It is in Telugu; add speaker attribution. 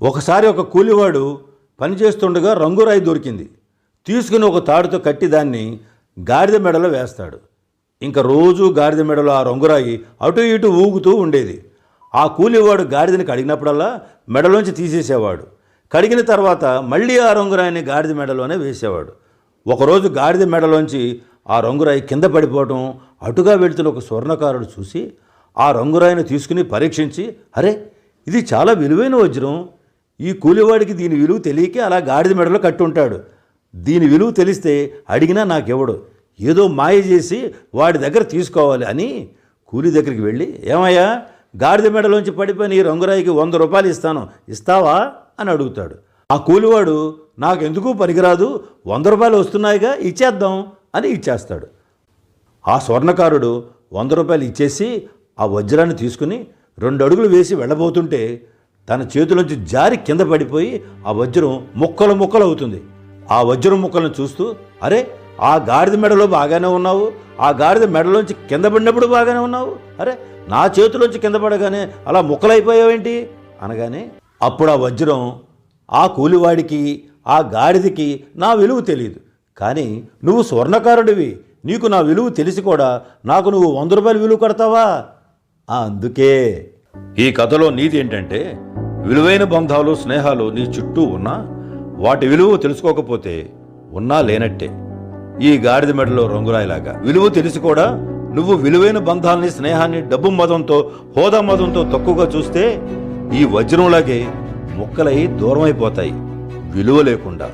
Speaker 1: ఒకసారి ఒక కూలివాడు పనిచేస్తుండగా రంగురాయి దొరికింది. తీసుకుని ఒక తాడుతో కట్టి దాన్ని గాడిద మెడలో వేస్తాడు. ఇంకా రోజు గాడిద మెడలో ఆ రంగురాయి అటు ఇటు ఊగుతూ ఉండేది. ఆ కూలివాడు గాడిదని కడిగినప్పుడల్లా మెడలోంచి తీసేసేవాడు. కడిగిన తర్వాత మళ్ళీ ఆ రంగురాయిని గాడిద మెడలోనే వేసేవాడు. ఒకరోజు గాడిద మెడలోంచి ఆ రంగురాయి కింద పడిపోవటం అటుగా వెళుతున్న ఒక స్వర్ణకారుడు చూసి ఆ రంగురాయిని తీసుకుని పరీక్షించి అరే ఇది చాలా విలువైన వజ్రం. ఈ కూలివాడికి దీని విలువ తెలియకే అలా గాడిద మెడలో కట్టుంటాడు. దీని విలువ తెలిస్తే అడిగినా నాకెవడు? ఏదో మాయ చేసి వాడి దగ్గర తీసుకోవాలి అని కూలి దగ్గరికి వెళ్ళి ఏమయ్యా గాడిద మెడలోంచి పడిపోయిన ఈ రంగురాయికి వంద రూపాయలు ఇస్తాను. ఇస్తావా? అని అడుగుతాడు. ఆ కూలివాడు నాకెందుకు పనికిరాదు? వంద రూపాయలు వస్తున్నాయిగా ఇచ్చేద్దాం అని ఇచ్చేస్తాడు. ఆ స్వర్ణకారుడు వంద రూపాయలు ఇచ్చేసి ఆ వజ్రాన్ని తీసుకుని రెండు అడుగులు వేసి వెళ్ళబోతుంటే తన చేతిలోంచి జారి కింద పడిపోయి ఆ వజ్రం ముక్కలు ముక్కలు అవుతుంది. ఆ వజ్రం ముక్కలను చూస్తూ అరే ఆ గాడిద మెడలో బాగానే ఉన్నావు. ఆ గాడిద మెడలోంచి కింద పడినప్పుడు బాగానే ఉన్నావు. అరే నా చేతిలోంచి కింద పడగానే అలా ముక్కలైపోయావేంటి? అనగానే అప్పుడు ఆ వజ్రం ఆ కూలివాడికి ఆ గాడిదకి నా విలువ తెలియదు. కానీ నువ్వు స్వర్ణకారుడివి. నీకు నా విలువ తెలిసి కూడా నాకు నువ్వు వంద రూపాయలు విలువ కడతావా? అందుకే. ఈ కథలో నీతి ఏంటంటే విలువైన బంధాలు స్నేహాలు నీ చుట్టూ ఉన్నా వాటి విలువ తెలుసుకోకపోతే ఉన్నా లేనట్టే. ఈ గాడిద మెడలో రంగురాయిలాగా. విలువ తెలిసి కూడా నువ్వు విలువైన బంధాల్ని స్నేహాన్ని డబ్బు మతంతో హోదా మతంతో తక్కువగా చూస్తే ఈ వజ్రంలాగే ముక్కలై దూరమైపోతాయి. విలువ లేకుండా.